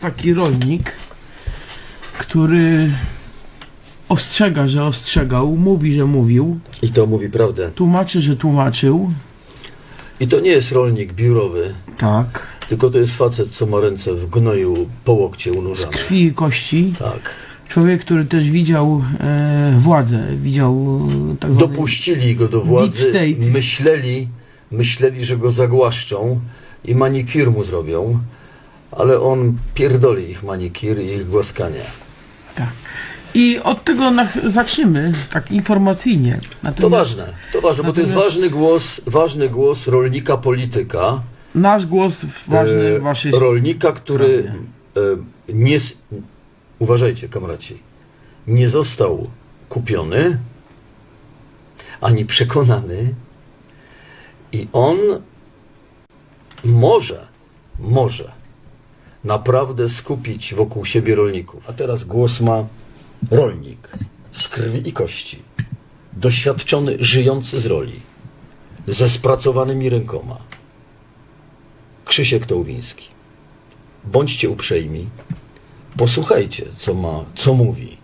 Taki rolnik, który ostrzega, że ostrzegał, mówi, że mówił, I to mówi prawdę. tłumaczy, że tłumaczył. I to nie jest rolnik biurowy, Tak. tylko to jest facet, co ma ręce w gnoju po łokcie unurzane. Krwi i kości. Tak. Człowiek, który też widział e, władzę, widział e, tak zwany- Dopuścili go do władzy, state. myśleli, myśleli, że go zagłaszczą i manikir mu zrobią, ale on pierdoli ich manikir i ich głaskanie. Tak. I od tego nach- zaczniemy, tak informacyjnie. Natomiast To ważne, to ważne, bo to jest ważny głos, ważny głos rolnika polityka, Nasz głos ważny e, waszej rolnika, który e, nie, uważajcie kamraci, nie został kupiony, ani przekonany i on może, może naprawdę skupić wokół siebie rolników. A teraz głos ma rolnik z krwi i kości, doświadczony, żyjący z roli, ze spracowanymi rękoma. Krzysiek Tołwiński. Bądźcie uprzejmi, posłuchajcie, co ma, co mówi.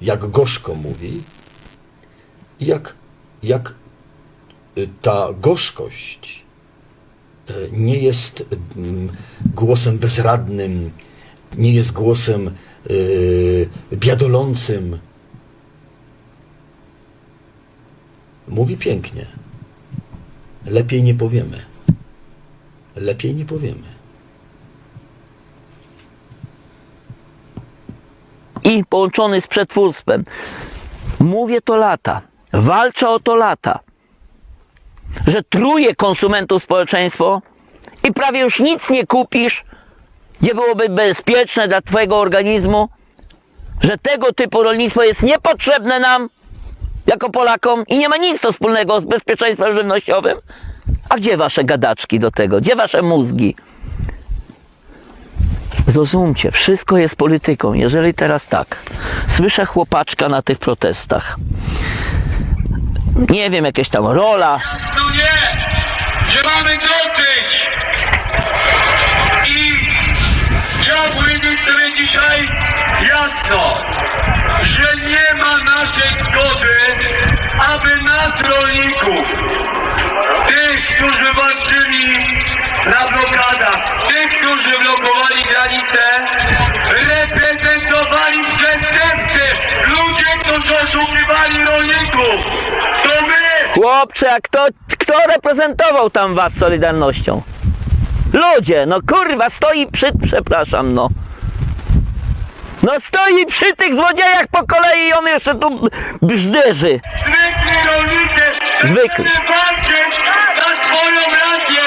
Jak gorzko mówi, jak, jak y, ta gorzkość nie jest mm, głosem bezradnym, nie jest głosem y, biadolącym. Mówi pięknie. Lepiej nie powiemy. Lepiej nie powiemy. i połączony z przetwórstwem. Mówię to lata, walczę o to lata, że truje konsumentów społeczeństwo i prawie już nic nie kupisz, nie byłoby bezpieczne dla Twojego organizmu, że tego typu rolnictwo jest niepotrzebne nam, jako Polakom, i nie ma nic to wspólnego z bezpieczeństwem żywnościowym. A gdzie Wasze gadaczki do tego? Gdzie Wasze mózgi? Zrozumcie, wszystko jest polityką. Jeżeli teraz tak, słyszę chłopaczka na tych protestach, nie wiem, jakieś tam rola, No nie, że mamy dosyć. I trzeba powiedzieć sobie dzisiaj jasno, że nie ma naszej zgody, aby nas rolników, tych, którzy walczyli na blokadach, tych, którzy blokowali reprezentowali przestępcy, ludzie, którzy oszukiwali rolników. To my! Chłopcze, a kto, kto reprezentował tam was Solidarnością? Ludzie, no kurwa, stoi przy... Przepraszam, no. No stoi przy tych złodziejach po kolei i on jeszcze tu brzdyży. Zwykli rolnicy Zwykli. walczyć na swoją rację,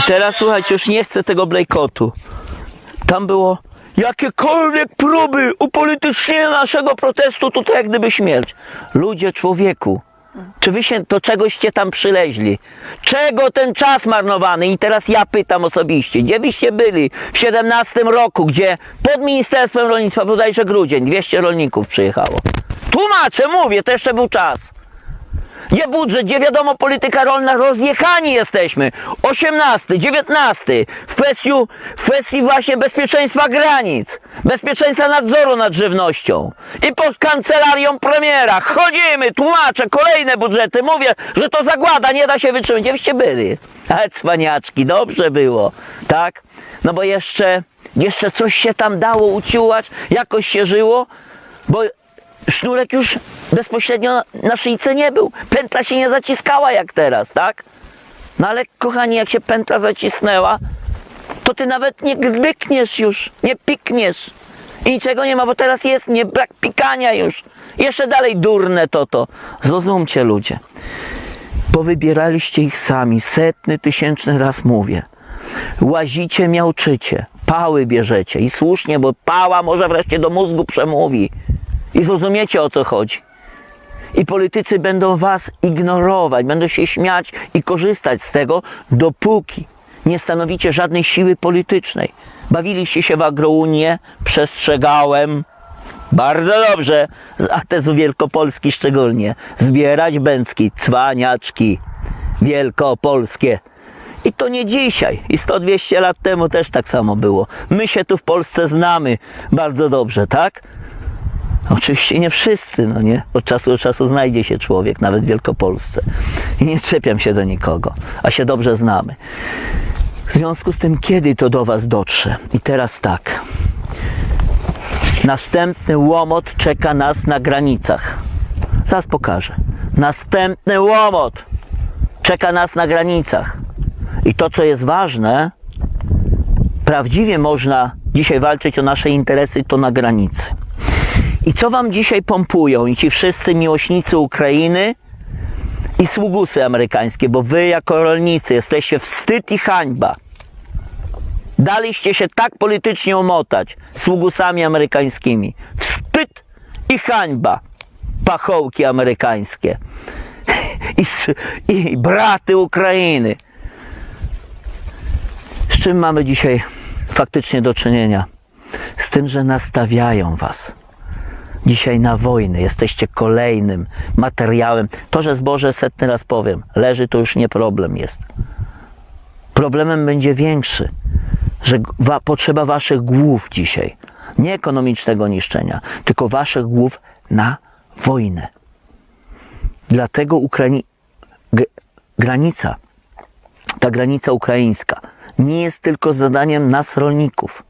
I teraz słuchajcie, już nie chcę tego blejkotu. Tam było jakiekolwiek próby upolitycznienia naszego protestu, to to jak gdyby śmierć. Ludzie, człowieku, czy wy się do czegoście tam przyleźli? Czego ten czas marnowany? I teraz ja pytam osobiście, gdzie byście byli w 17 roku, gdzie pod Ministerstwem Rolnictwa, bodajże grudzień, 200 rolników przyjechało. Tłumaczę, mówię, to jeszcze był czas. Gdzie budżet, gdzie wiadomo polityka rolna, rozjechani jesteśmy. 18, 19 w kwestii, w kwestii właśnie bezpieczeństwa granic, bezpieczeństwa nadzoru nad żywnością. I pod kancelarią premiera chodzimy, tłumaczę, kolejne budżety, mówię, że to zagłada, nie da się wytrzymać. Gdzie byście byli? Ale cwaniaczki, dobrze było, tak? No bo jeszcze, jeszcze coś się tam dało uciułać, jakoś się żyło, bo sznurek już bezpośrednio na szyjce nie był. Pętla się nie zaciskała jak teraz, tak? No ale kochani, jak się pętla zacisnęła, to ty nawet nie gdykniesz już, nie pikniesz. I niczego nie ma, bo teraz jest nie brak pikania już. Jeszcze dalej durne to to. Zrozumcie ludzie. Bo wybieraliście ich sami, setny, tysięczny raz mówię. Łazicie, miałczycie, pały bierzecie i słusznie, bo pała może wreszcie do mózgu przemówi. I zrozumiecie o co chodzi. I politycy będą was ignorować, będą się śmiać i korzystać z tego, dopóki nie stanowicie żadnej siły politycznej. Bawiliście się w agrounię, przestrzegałem. Bardzo dobrze, z ATS-u Wielkopolski szczególnie. Zbierać bęcki, cwaniaczki wielkopolskie. I to nie dzisiaj. I 100-200 lat temu też tak samo było. My się tu w Polsce znamy bardzo dobrze, tak? Oczywiście nie wszyscy, no nie? Od czasu do czasu znajdzie się człowiek, nawet w Wielkopolsce. I nie czepiam się do nikogo, a się dobrze znamy. W związku z tym, kiedy to do Was dotrze? I teraz tak. Następny łomot czeka nas na granicach. Zaraz pokażę. Następny łomot czeka nas na granicach. I to, co jest ważne, prawdziwie można dzisiaj walczyć o nasze interesy, to na granicy. I co wam dzisiaj pompują i ci wszyscy miłośnicy Ukrainy i sługusy amerykańskie, bo wy jako rolnicy jesteście wstyd i hańba. Daliście się tak politycznie omotać sługusami amerykańskimi. Wstyd i hańba. Pachołki amerykańskie. I, I braty Ukrainy. Z czym mamy dzisiaj faktycznie do czynienia? Z tym, że nastawiają was dzisiaj na wojnę. Jesteście kolejnym materiałem. To, że zboże, setny raz powiem, leży, to już nie problem jest. Problemem będzie większy, że wa, potrzeba waszych głów dzisiaj. Nie ekonomicznego niszczenia, tylko waszych głów na wojnę. Dlatego Ukraini... Granica, ta granica ukraińska, nie jest tylko zadaniem nas, rolników.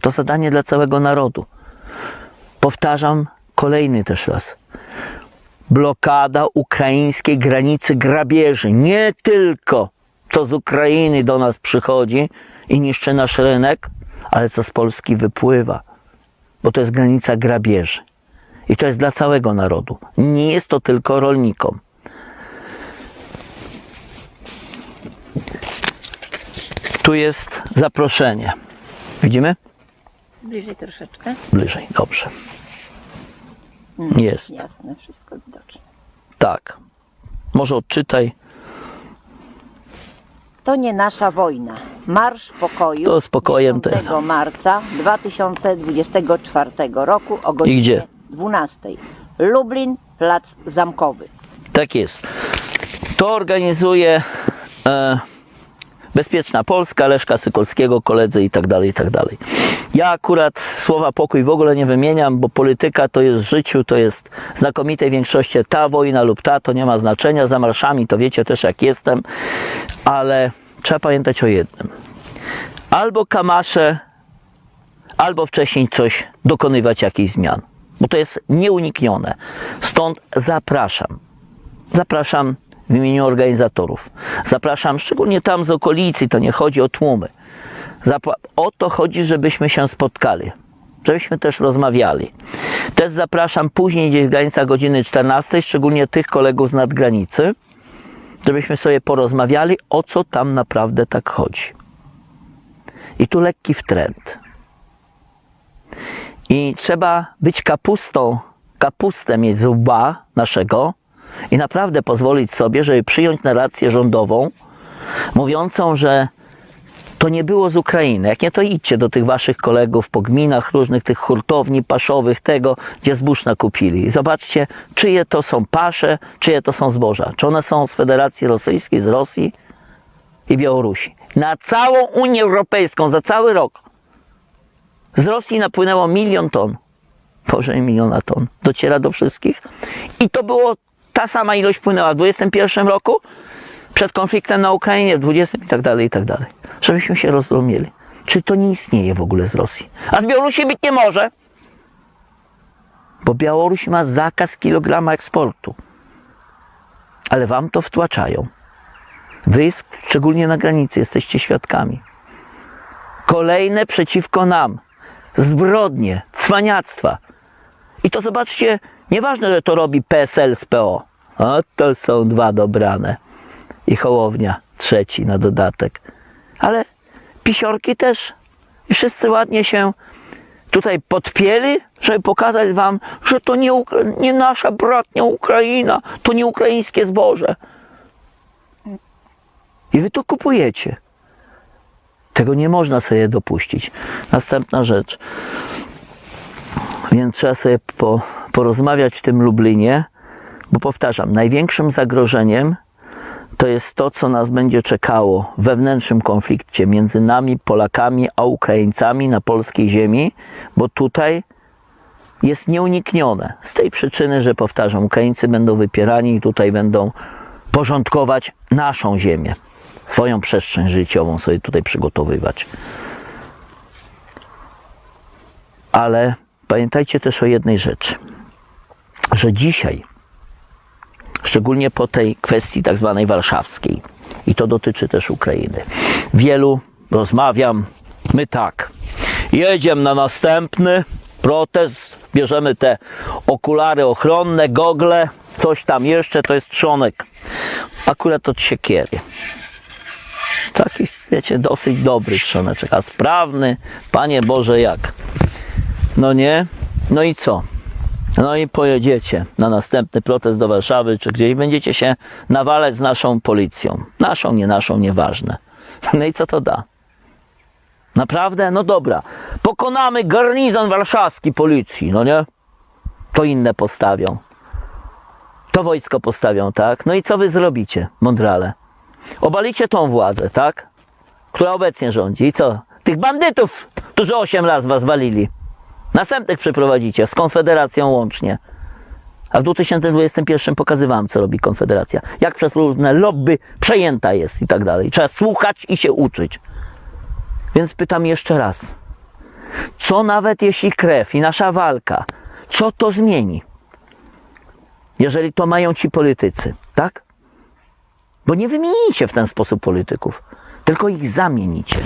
To zadanie dla całego narodu. Powtarzam kolejny też raz. Blokada ukraińskiej granicy grabieży. Nie tylko co z Ukrainy do nas przychodzi i niszczy nasz rynek, ale co z Polski wypływa. Bo to jest granica grabieży. I to jest dla całego narodu. Nie jest to tylko rolnikom. Tu jest zaproszenie. Widzimy? Bliżej troszeczkę. Bliżej, dobrze. Jest. Jasne, wszystko widoczne. Tak. Może odczytaj. To nie nasza wojna. Marsz pokoju. To spokojem 10 też. marca 2024 roku o godzinie gdzie? 12. Lublin, Plac Zamkowy. Tak jest. To organizuje e, Bezpieczna Polska, Leszka Sykolskiego, koledzy i tak dalej, i tak dalej. Ja akurat słowa pokój w ogóle nie wymieniam, bo polityka to jest w życiu, to jest w znakomitej większości ta wojna lub ta, to nie ma znaczenia. Za marszami to wiecie też jak jestem, ale trzeba pamiętać o jednym. Albo kamasze, albo wcześniej coś dokonywać jakichś zmian, bo to jest nieuniknione. Stąd zapraszam. Zapraszam w imieniu organizatorów. Zapraszam szczególnie tam z okolicy, to nie chodzi o tłumy. O to chodzi, żebyśmy się spotkali, żebyśmy też rozmawiali. Też zapraszam później, gdzieś w granicach godziny 14, szczególnie tych kolegów z nadgranicy, żebyśmy sobie porozmawiali, o co tam naprawdę tak chodzi. I tu lekki wtręt. I trzeba być kapustą, kapustę mieć z naszego i naprawdę pozwolić sobie, żeby przyjąć narrację rządową, mówiącą, że to nie było z Ukrainy. Jak nie, to idźcie do tych waszych kolegów po gminach różnych, tych hurtowni paszowych, tego, gdzie zbóż nakupili. Zobaczcie, czyje to są pasze, czyje to są zboża. Czy one są z Federacji Rosyjskiej, z Rosji i Białorusi. Na całą Unię Europejską za cały rok z Rosji napłynęło milion ton. Powyżej miliona ton. Dociera do wszystkich. I to było, ta sama ilość płynęła w 21 roku, przed konfliktem na Ukrainie, w 20 i tak dalej, i tak dalej. Żebyśmy się rozumieli. Czy to nie istnieje w ogóle z Rosji? A z Białorusi być nie może. Bo Białoruś ma zakaz kilograma eksportu. Ale wam to wtłaczają. Wy, szczególnie na granicy, jesteście świadkami. Kolejne przeciwko nam. Zbrodnie, cwaniactwa. I to zobaczcie, nieważne, że to robi PSL z PO. O, to są dwa dobrane. I Hołownia, trzeci na dodatek. Ale pisiorki też. I wszyscy ładnie się tutaj podpięli, żeby pokazać wam, że to nie, nie nasza bratnia Ukraina, to nie ukraińskie zboże. I wy to kupujecie. Tego nie można sobie dopuścić. Następna rzecz. Więc trzeba sobie po, porozmawiać w tym Lublinie, bo powtarzam, największym zagrożeniem to jest to, co nas będzie czekało w wewnętrznym konflikcie między nami, Polakami, a Ukraińcami na polskiej ziemi, bo tutaj jest nieuniknione. Z tej przyczyny, że powtarzam, Ukraińcy będą wypierani i tutaj będą porządkować naszą ziemię, swoją przestrzeń życiową sobie tutaj przygotowywać. Ale pamiętajcie też o jednej rzeczy, że dzisiaj szczególnie po tej kwestii tak zwanej warszawskiej. I to dotyczy też Ukrainy. Wielu rozmawiam, my tak, jedziemy na następny protest, bierzemy te okulary ochronne, gogle, coś tam jeszcze, to jest trzonek. Akurat od siekiery. Taki, wiecie, dosyć dobry trzoneczek, a sprawny, Panie Boże, jak? No nie? No i co? No i pojedziecie na następny protest do Warszawy czy gdzieś, będziecie się nawalać z naszą policją. Naszą, nie naszą, nieważne. No i co to da? Naprawdę? No dobra. Pokonamy garnizon warszawski policji, no nie? To inne postawią. To wojsko postawią, tak? No i co wy zrobicie, mądrale? Obalicie tą władzę, tak? Która obecnie rządzi. I co? Tych bandytów, którzy osiem lat was walili. Następnych przeprowadzicie z Konfederacją łącznie. A w 2021 pokazywałem, co robi Konfederacja. Jak przez różne lobby przejęta jest i tak dalej. Trzeba słuchać i się uczyć. Więc pytam jeszcze raz. Co nawet jeśli krew i nasza walka, co to zmieni? Jeżeli to mają ci politycy, tak? Bo nie wymienicie w ten sposób polityków, tylko ich zamienicie.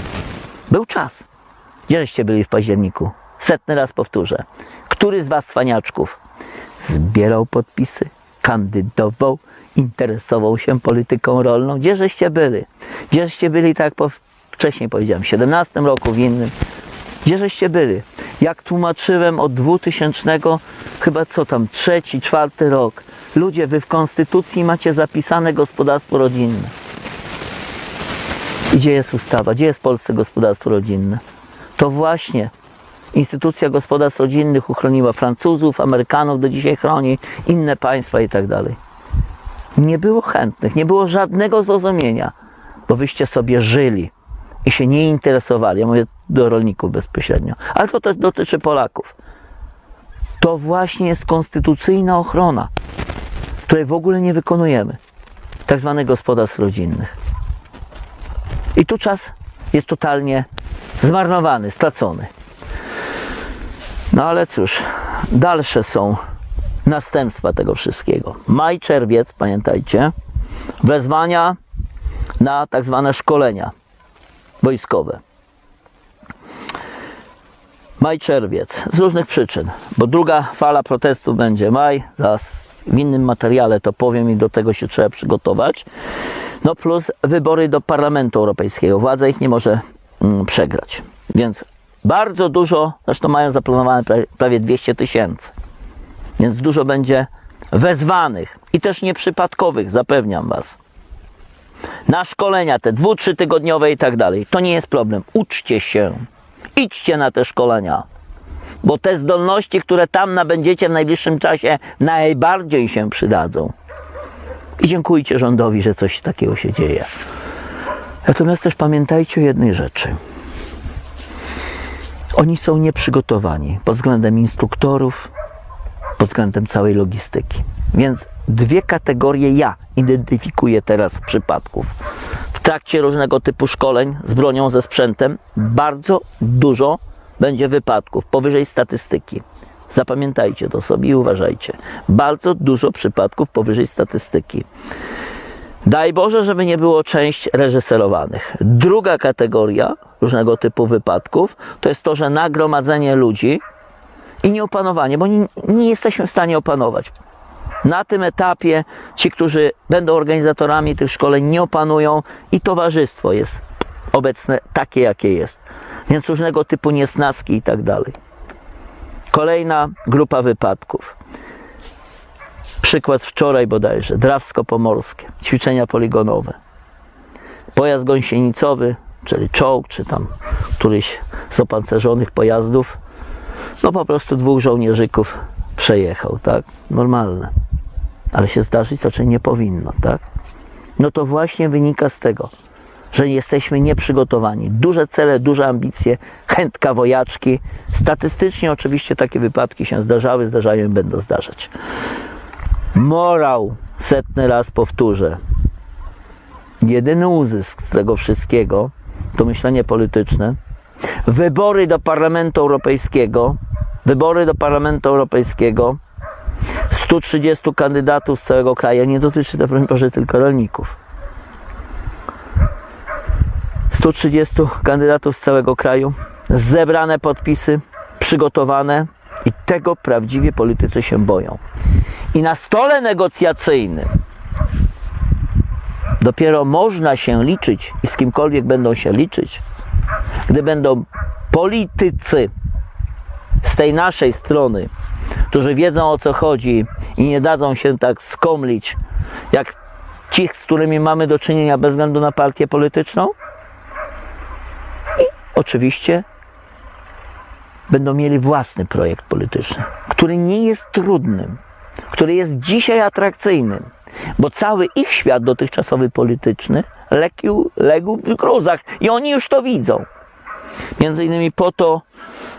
Był czas. Gdzieście byli w październiku? Setny raz powtórzę. Który z was, cwaniaczków, zbierał podpisy, kandydował, interesował się polityką rolną? Gdzieżeście byli? Gdzieżście byli, tak jak po, wcześniej powiedziałem, w 17 roku, w innym? Gdzieżeście byli? Jak tłumaczyłem od 2000, chyba co tam, trzeci, czwarty rok. Ludzie, wy w konstytucji macie zapisane gospodarstwo rodzinne. I gdzie jest ustawa? Gdzie jest Polsce gospodarstwo rodzinne? To właśnie instytucja gospodarstw rodzinnych uchroniła Francuzów, Amerykanów, do dzisiaj chroni inne państwa i tak dalej. Nie było chętnych, nie było żadnego zrozumienia, bo wyście sobie żyli i się nie interesowali. Ja mówię do rolników bezpośrednio, ale to też dotyczy Polaków. To właśnie jest konstytucyjna ochrona, której w ogóle nie wykonujemy. Tak gospodarstw rodzinnych. I tu czas jest totalnie zmarnowany, stracony. No ale cóż, dalsze są następstwa tego wszystkiego. Maj, czerwiec, pamiętajcie, wezwania na tak zwane szkolenia wojskowe. Maj, czerwiec, z różnych przyczyn, bo druga fala protestu będzie maj, zaraz w innym materiale to powiem i do tego się trzeba przygotować. No plus wybory do Parlamentu Europejskiego. Władza ich nie może mm, przegrać. Więc bardzo dużo, zresztą mają zaplanowane pra- prawie 200 tysięcy. Więc dużo będzie wezwanych i też nieprzypadkowych, zapewniam Was. Na szkolenia te dwu, trzy tygodniowe i tak dalej. To nie jest problem. Uczcie się. Idźcie na te szkolenia. Bo te zdolności, które tam nabędziecie w najbliższym czasie, najbardziej się przydadzą. I dziękujcie rządowi, że coś takiego się dzieje. Natomiast też pamiętajcie o jednej rzeczy. Oni są nieprzygotowani pod względem instruktorów, pod względem całej logistyki. Więc dwie kategorie ja identyfikuję teraz przypadków. W trakcie różnego typu szkoleń z bronią, ze sprzętem bardzo dużo będzie wypadków powyżej statystyki. Zapamiętajcie to sobie i uważajcie. Bardzo dużo przypadków powyżej statystyki. Daj Boże, żeby nie było część reżyserowanych. Druga kategoria różnego typu wypadków to jest to, że nagromadzenie ludzi i nieopanowanie, bo nie, nie jesteśmy w stanie opanować. Na tym etapie ci, którzy będą organizatorami tych szkoleń, nie opanują i towarzystwo jest obecne takie, jakie jest. Więc różnego typu niesnaski i tak dalej. Kolejna grupa wypadków. Przykład wczoraj bodajże, Drawsko-Pomorskie, ćwiczenia poligonowe. Pojazd gąsienicowy, czyli czołg, czy tam któryś z opancerzonych pojazdów, no po prostu dwóch żołnierzyków przejechał, tak? Normalne. Ale się zdarzyć raczej nie powinno, tak? No to właśnie wynika z tego, że jesteśmy nieprzygotowani. Duże cele, duże ambicje, chętka wojaczki. Statystycznie oczywiście takie wypadki się zdarzały, zdarzają i będą zdarzać. Morał, setny raz powtórzę. Jedyny uzysk z tego wszystkiego to myślenie polityczne. Wybory do Parlamentu Europejskiego, wybory do Parlamentu Europejskiego, 130 kandydatów z całego kraju, nie dotyczy to Boże tylko rolników. 130 kandydatów z całego kraju, zebrane podpisy, przygotowane i tego prawdziwie politycy się boją. I na stole negocjacyjnym dopiero można się liczyć i z kimkolwiek będą się liczyć, gdy będą politycy z tej naszej strony, którzy wiedzą o co chodzi i nie dadzą się tak skomlić, jak ci, z którymi mamy do czynienia bez względu na partię polityczną. I oczywiście będą mieli własny projekt polityczny, który nie jest trudnym, który jest dzisiaj atrakcyjnym, bo cały ich świat dotychczasowy polityczny legł, legł w gruzach i oni już to widzą. Między innymi po to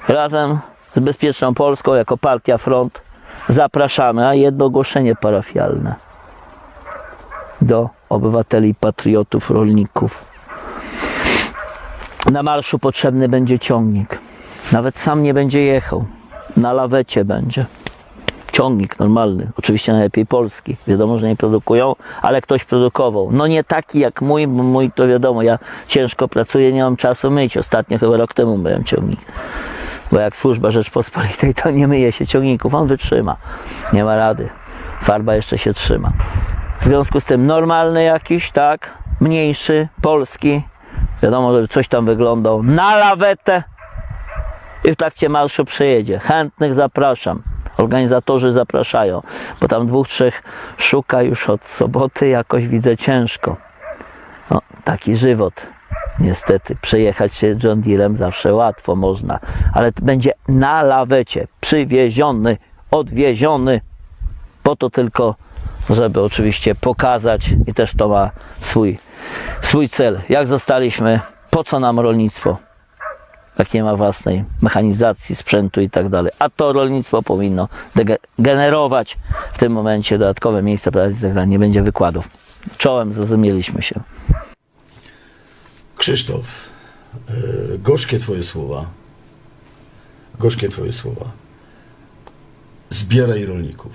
razem z Bezpieczną Polską jako partia Front zapraszamy, a jedno ogłoszenie parafialne do obywateli, patriotów, rolników. Na marszu potrzebny będzie ciągnik. Nawet sam nie będzie jechał. Na lawecie będzie. Ciągnik normalny, oczywiście najlepiej polski. Wiadomo, że nie produkują, ale ktoś produkował. No nie taki jak mój, bo mój to wiadomo, ja ciężko pracuję, nie mam czasu myć. Ostatnio chyba rok temu myłem ciągnik. Bo jak służba Rzeczpospolitej, to nie myje się ciągników, on wytrzyma. Nie ma rady. Farba jeszcze się trzyma. W związku z tym normalny jakiś, tak, mniejszy, polski. Wiadomo, że coś tam wyglądał. Na lawetę i w trakcie marszu przejedzie. Chętnych zapraszam. Organizatorzy zapraszają, bo tam dwóch, trzech szuka już od soboty, jakoś widzę ciężko. No, taki żywot. Niestety, przejechać się John Deerem zawsze łatwo można, ale będzie na lawecie, przywieziony, odwieziony, po to tylko, żeby oczywiście pokazać i też to ma swój, swój cel. Jak zostaliśmy, po co nam rolnictwo? Jak nie ma własnej mechanizacji, sprzętu i tak dalej. A to rolnictwo powinno generować w tym momencie dodatkowe miejsca pracy i tak dalej. Nie będzie wykładów. Czołem zrozumieliśmy się. Krzysztof, e, gorzkie Twoje słowa. Gorzkie Twoje słowa. Zbieraj rolników.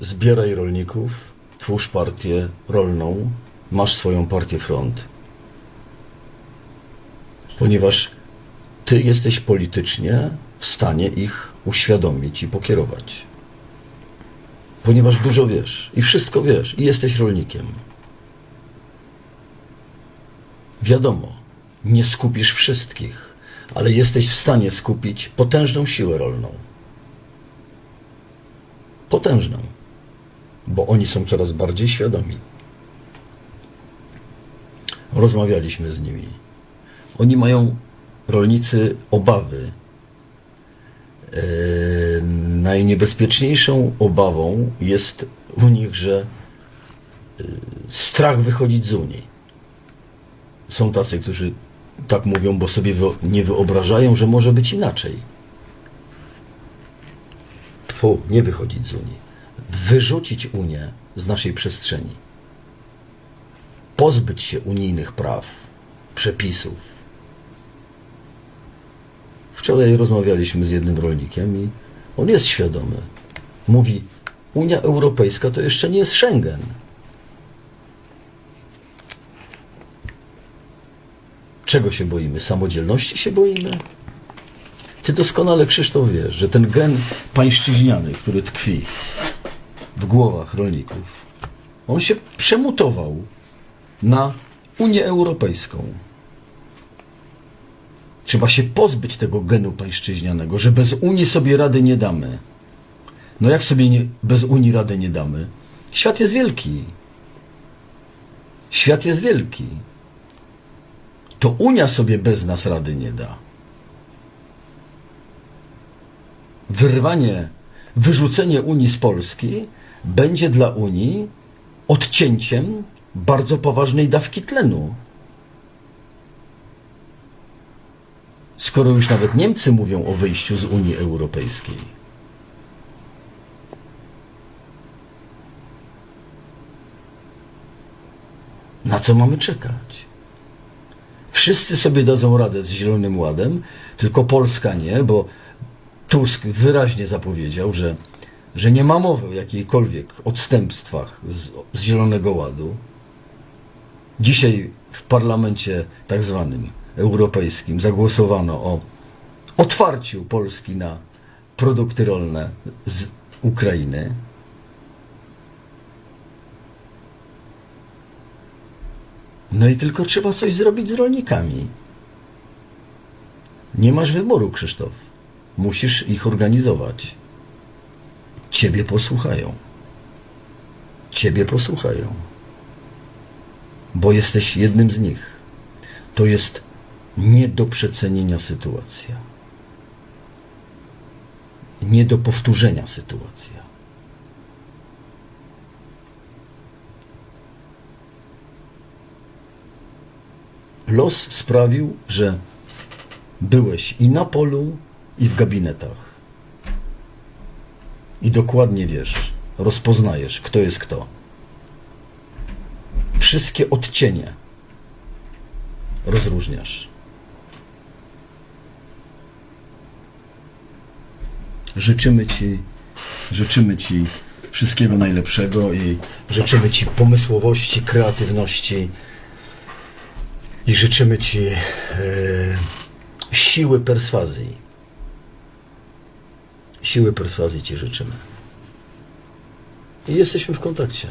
Zbieraj rolników, twórz partię rolną, masz swoją partię front. Ponieważ Ty jesteś politycznie w stanie ich uświadomić i pokierować. Ponieważ dużo wiesz i wszystko wiesz i jesteś rolnikiem. Wiadomo, nie skupisz wszystkich, ale jesteś w stanie skupić potężną siłę rolną. Potężną, bo oni są coraz bardziej świadomi. Rozmawialiśmy z nimi. Oni mają, rolnicy, obawy. E, najniebezpieczniejszą obawą jest u nich, że e, strach wychodzić z Unii są tacy, którzy tak mówią, bo sobie nie wyobrażają, że może być inaczej. Fu, nie wychodzić z Unii. Wyrzucić Unię z naszej przestrzeni. Pozbyć się unijnych praw, przepisów. Wczoraj rozmawialiśmy z jednym rolnikiem i on jest świadomy. Mówi, Unia Europejska to jeszcze nie jest Schengen. Czego się boimy? Samodzielności się boimy? Ty doskonale, Krzysztof, wiesz, że ten gen pańszczyźniany, który tkwi w głowach rolników, on się przemutował na Unię Europejską. Trzeba się pozbyć tego genu pańszczyźnianego, że bez Unii sobie rady nie damy. No jak sobie nie, bez Unii rady nie damy? Świat jest wielki. Świat jest wielki. To Unia sobie bez nas rady nie da. Wyrwanie, wyrzucenie Unii z Polski będzie dla Unii odcięciem bardzo poważnej dawki tlenu. Skoro już nawet Niemcy mówią o wyjściu z Unii Europejskiej. Na co mamy czekać? Wszyscy sobie dadzą radę z Zielonym Ładem, tylko Polska nie, bo Tusk wyraźnie zapowiedział, że, że nie ma mowy o jakiejkolwiek odstępstwach z, z Zielonego Ładu. Dzisiaj w parlamencie tak zwanym europejskim zagłosowano o otwarciu Polski na produkty rolne z Ukrainy. No i tylko trzeba coś zrobić z rolnikami. Nie masz wyboru, Krzysztof. Musisz ich organizować. Ciebie posłuchają. Ciebie posłuchają. Bo jesteś jednym z nich. To jest nie do przecenienia sytuacja. Nie do powtórzenia sytuacja. Los sprawił, że byłeś i na polu, i w gabinetach. I dokładnie wiesz, rozpoznajesz, kto jest kto. Wszystkie odcienie rozróżniasz. Życzymy Ci, życzymy Ci wszystkiego najlepszego i życzymy Ci pomysłowości, kreatywności i życzymy Ci e, siły perswazji. Siły perswazji Ci życzymy. I jesteśmy w kontakcie.